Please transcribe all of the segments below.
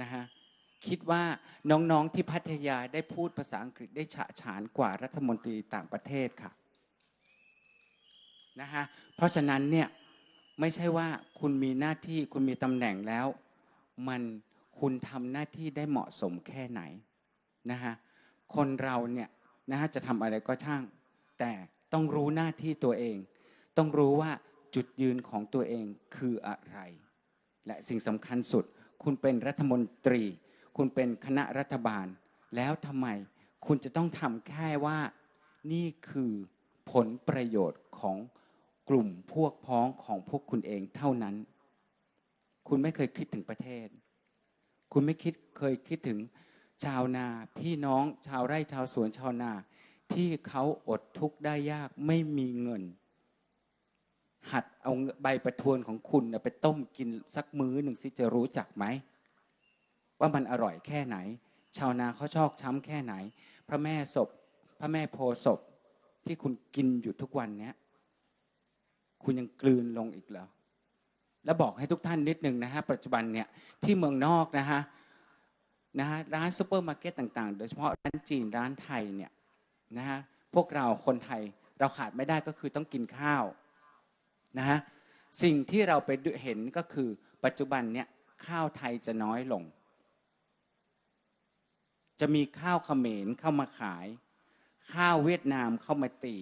นะฮะคิดว่าน้องๆที่พัทยาได้พูดภาษาอังกฤษได้ฉะฉานกว่ารัฐมนตรีต่างประเทศค่ะนะฮะเพราะฉะนั้นเนี่ยไม่ใช่ว่าคุณมีหน้าที่คุณมีตำแหน่งแล้ว มันคุณทำหน้าที่ได้เหมาะสมแค่ไหนนะฮะคนเราเนี่ยนะฮะจะทำอะไรก็ช่าง แต่ต้องรู้หน้าที่ตัวเอง ต้องรู้ว่าจุดยืนของตัวเองคืออะไร และสิ่งสำคัญสุด คุณเป็นรัฐมนตรี คุณเป็นคณะรัฐบาล แล้วทำไมคุณจะต้องทำแค่ว่านี่คือผลประโยชน์ของกลุ่มพวกพ้องของพวกคุณเองเท่านั้น คุณไม่เคยคิดถึงประเทศ คุณไม่คิดเคยคิดถึงชาวนา พี่น้องชาวไร่ชาวสวนชาวนา ที่เขาอดทุกข์ได้ยากไม่มีเงิน หัดเอาใบประทวนของคุณไปต้มกินสักมื้อหนึ่งสิจะรู้จักไหม ว่ามันอร่อยแค่ไหน ชาวนาเขาชอกช้ำแค่ไหน พระแม่ศพ พระแม่โพศพที่คุณกินอยู่ทุกวันเนี้ยคุณยังกลืนลงอีกเหรอแล้วบอกให้ทุกท่านนิดหนึ่งนะฮะปัจจุบันเนี่ยที่เมืองนอกนะฮะนะฮะร้านซูเปอร์มาร์เก็ตต่างๆ โดยเฉพาะร้านจีนร้านไทยเนี่ยนะฮะพวกเราคนไทยเราขาดไม่ได้ก็คือต้องกินข้าว นะฮะสิ่งที่เราไปเห็นก็คือปัจจุบันเนี่ยข้าวไทยจะน้อยลง จะมีข้าวเขมรเข้ามาขาย ข้าวเวียดนามเข้ามาตี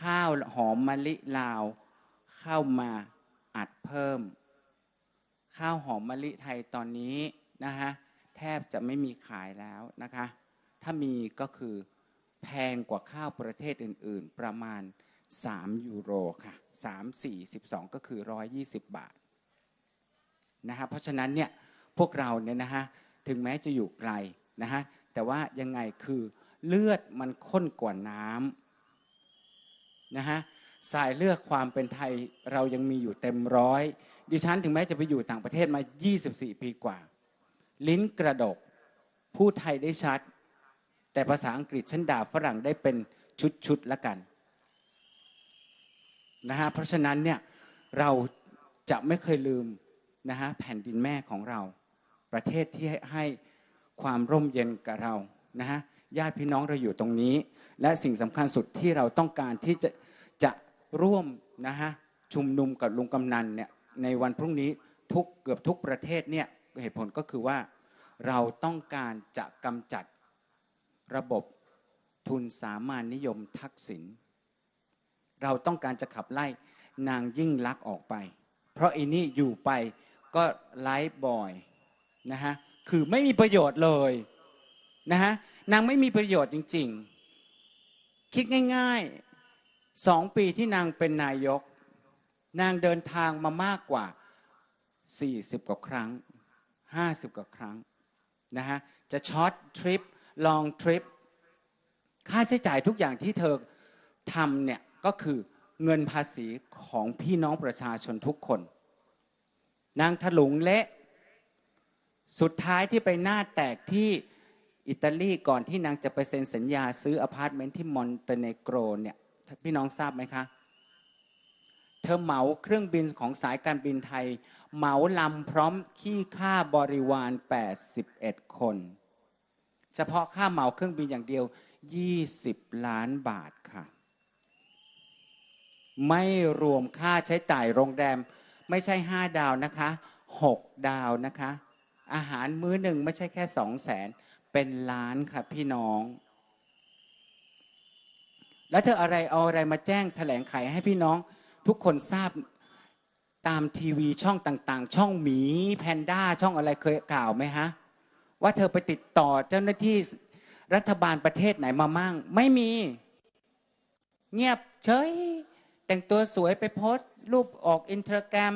ข้าวหอมมะลิลาว เข้ามาอัดเพิ่ม ข้าวหอมมะลิไทยตอนนี้นะฮะแทบจะไม่มีขายแล้วนะคะ ถ้ามีก็คือแพงกว่าข้าวประเทศอื่น ๆ ประมาณ 3 ยูโรค่ะ3 4 12 ก็คือ 120 บาทนะฮะเพราะฉะนั้นเนี่ยพวกเราเนี่ยนะฮะถึงแม้จะอยู่ไกลนะฮะแต่ว่ายังไงคือเลือดมันข้นกว่าน้ำนะฮะสายเลือดความเป็นไทยเรายังมีอยู่เต็มร้อยดิฉันถึงแม้จะไปอยู่ต่างประเทศมา 24 ปีกว่า ลิ้นกระดกพูดไทยได้ชัด แต่ภาษาอังกฤษฉันด่าฝรั่งได้เป็นชุดๆละกัน นะฮะเพราะฉะนั้นเนี่ยเราจะไม่เคยลืมนะฮะแผ่นดินแม่ของเรา ประเทศที่ให้ความร่มเย็นกับเรานะฮะญาติพี่น้องเราอยู่ตรงนี้ และสิ่งสำคัญสุดที่เราต้องการที่จะจะร่วมนะฮะชุมนุมกับลุงกำนันเนี่ยในวันพรุ่งนี้ทุกเกือบทุกประเทศเนี่ยเหตุผลก็คือว่าเราต้องการจะกำจัดระบบทุนสามานิยมทักษิณ เราต้องการจะขับไล่นางยิ่งลักษณ์ออกไป เพราะอันนี้อยู่ไปก็ไลฟ์บ่อยนะฮะคือไม่มีประโยชน์เลยนะฮะนางไม่มีประโยชน์จริง ๆ คิดง่ายๆสองปีที่นางเป็นนายก นางเดินทางมามากกว่า 40 กว่าครั้ง 50 กว่าครั้งนะฮะจะช็อตทริปลองทริปค่าใช้จ่ายทุกอย่างที่เธอทำเนี่ย ก็คือเงินภาษีของพี่น้องประชาชนทุกคน นางถลุงเละสุดท้ายที่ไปหน้าแตกที่อิตาลีก่อนที่นางจะไปเซ็นสัญญาซื้ออพาร์ตเมนต์ที่มอนเตเนโกรเนี่ยพี่น้องทราบไหมคะ เธอเหมาเครื่องบินของสายการบินไทย เหมาลำพร้อมขี้ค่าบริวาร 81 คน เฉพาะค่าเหมาเครื่องบินอย่างเดียว 20 ล้านบาทค่ะ ไม่รวมค่าใช้จ่ายโรงแรม ไม่ใช่ 5 ดาวนะคะ 6 ดาวนะคะ อาหารมื้อหนึ่งไม่ใช่แค่สองแสนเป็นล้านค่ะพี่น้อง แล้วเธออะไรเอาอะไรมาแจ้งแถลงไขให้พี่น้อง ทุกคนทราบตามทีวีช่องต่างๆ ช่องหมีแพนด้าช่องอะไรเคยกล่าวไหมฮะ ว่าเธอไปติดต่อเจ้าหน้าที่รัฐบาลประเทศไหนมามั่ง ไม่มี เงียบเฉย แต่งตัวสวยไปโพสต์รูปออกอินเทอร์แกรม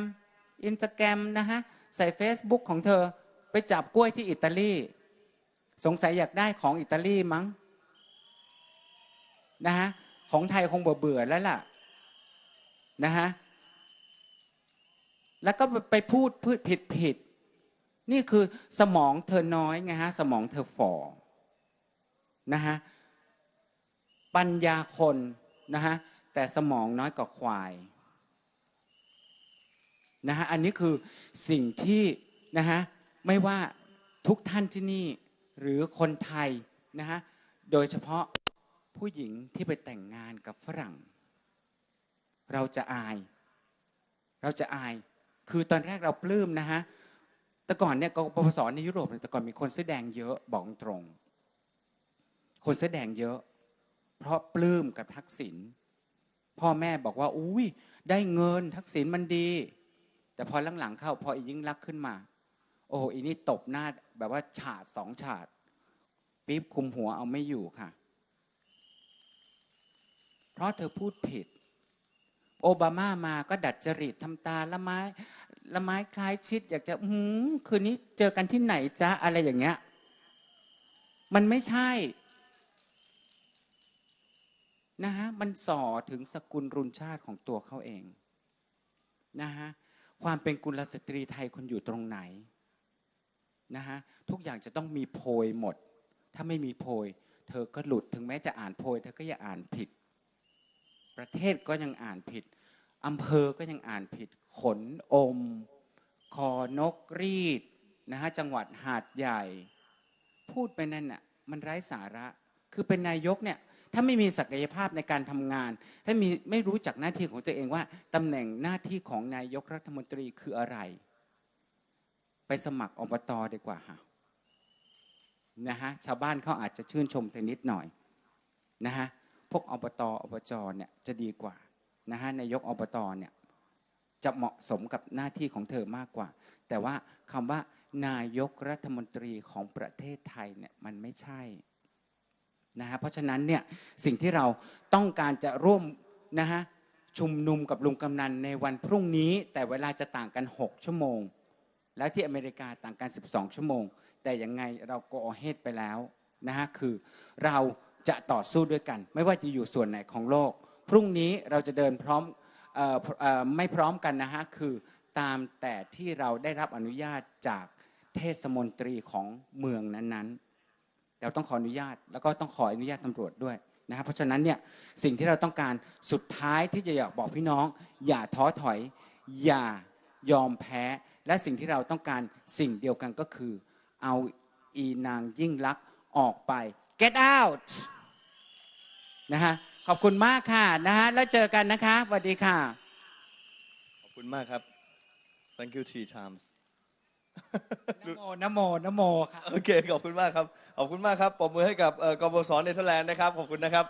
อินสตาแกรมนะฮะใส่ Facebook ของเธอไปจับกล้วยที่อิตาลี สงสัยอยากได้ของอิตาลีมั้งนะฮะของไทยคงเบื่อเบื่อแล้วล่ะนะฮะแล้วก็ไปพูดพูดผิดผิดนี่คือสมองเธอน้อยไงฮะสมองเธอฝ่อนะฮะปัญญาคนนะฮะ แต่สมองน้อยกว่าควายนะฮะอันนี้คือสิ่งที่นะฮะไม่ว่าทุกท่านที่นี่หรือคนไทยนะฮะโดยเฉพาะผู้หญิงที่ไปแต่งงานกับฝรั่ง เราจะอาย เราจะอาย คือตอนแรกเราปลื้มนะฮะแต่ก่อนเนี่ยกปปสในยุโรปแต่ก่อนมีคนเสื้อแดงเยอะบอกตรง คนเสื้อแดงเยอะ เพราะปลื้มกับทักษิณ พ่อแม่บอกว่าอุ้ยได้เงินทักษิณมันดี แต่พอหลังๆเข้าพออียิ่งรักขึ้นมา โอ้อีนี่ตบหน้าแบบว่าฉาดสองฉาดปี๊บคุมหัวเอาไม่อยู่ค่ะ เพราะเธอพูดผิด โอบามามาก็ดัดจริตทำตาละไม้ละไม้คล้ายชิด อยากจะอืมคืนนี้เจอกันที่ไหนจ๊ะอะไรอย่างเงี้ย มันไม่ใช่ นะฮะมันส่อถึงสกุลรุนชาติของตัวเขาเองนะฮะความเป็นกุลสตรีไทยคนอยู่ตรงไหนนะฮะทุกอย่างจะต้องมีโพยหมด ถ้าไม่มีโพย เธอก็หลุดถึงแม้จะอ่านโพยเธอก็อย่าอ่านผิด ประเทศก็ยังอ่านผิดอำเภอก็ยังอ่านผิด ขนอม คอนกรีดนะฮะจังหวัดหาดใหญ่ พูดไปนั่นน่ะมันไร้สาระ คือเป็นนายกเนี่ย ถ้าไม่มีศักยภาพในการทำงาน ถ้ามีไม่รู้จักหน้าที่ของตัวเองว่าตำแหน่งหน้าที่ของนายกรัฐมนตรีคืออะไร ไปสมัครอบตดีกว่าค่ะนะฮะชาวบ้านเขาอาจจะชื่นชมเธอนิดหน่อยนะฮะพวกอบตอบจเนี่ยจะดีกว่านะฮะนายกอบตเนี่ยจะเหมาะสมกับหน้าที่ของเธอมากกว่า แต่ว่าคำว่านายกรัฐมนตรีของประเทศไทยเนี่ยมันไม่ใช่ นะฮะเพราะฉะนั้นเนี่ยสิ่งที่เราต้องการจะร่วมนะฮะชุมนุมกับลุงกำนันในวันพรุ่งนี้ แต่เวลาจะต่างกัน 6 ชั่วโมง และที่อเมริกาต่างกัน 12 ชั่วโมง แต่ยังไงเราก็อเฮดไปแล้วนะฮะคือเราจะต่อสู้ด้วยกัน ไม่ว่าจะอยู่ส่วนไหนของโลก พรุ่งนี้เราจะเดินพร้อมออเอ่อไม่พร้อมกันนะฮะคือตามแต่ที่เราได้รับอนุญาตจากเทศมนตรีของเมืองนั้นๆ เราต้องขออนุญาต แล้วก็ต้องขออนุญาตตำรวจด้วยนะครับเพราะฉะนั้นเนี่ยสิ่งที่เราต้องการสุดท้ายที่จะอยากบอกพี่น้อง อย่าท้อถอย อย่ายอมแพ้ และสิ่งที่เราต้องการสิ่งเดียวกันก็คือ เอาอีนางยิ่งลักษณ์ออกไป get out นะฮะขอบคุณมากค่ะนะฮะแล้วเจอกันนะคะสวัสดีค่ะ ขอบคุณมากครับ thank you three times นโมนโมนโมค่ะ โอเค ขอบคุณมากครับ ขอบคุณมากครับ ปรบมือให้กับเอ่อกบสเนเธอร์แลนด์นะครับ ขอบคุณนะครับ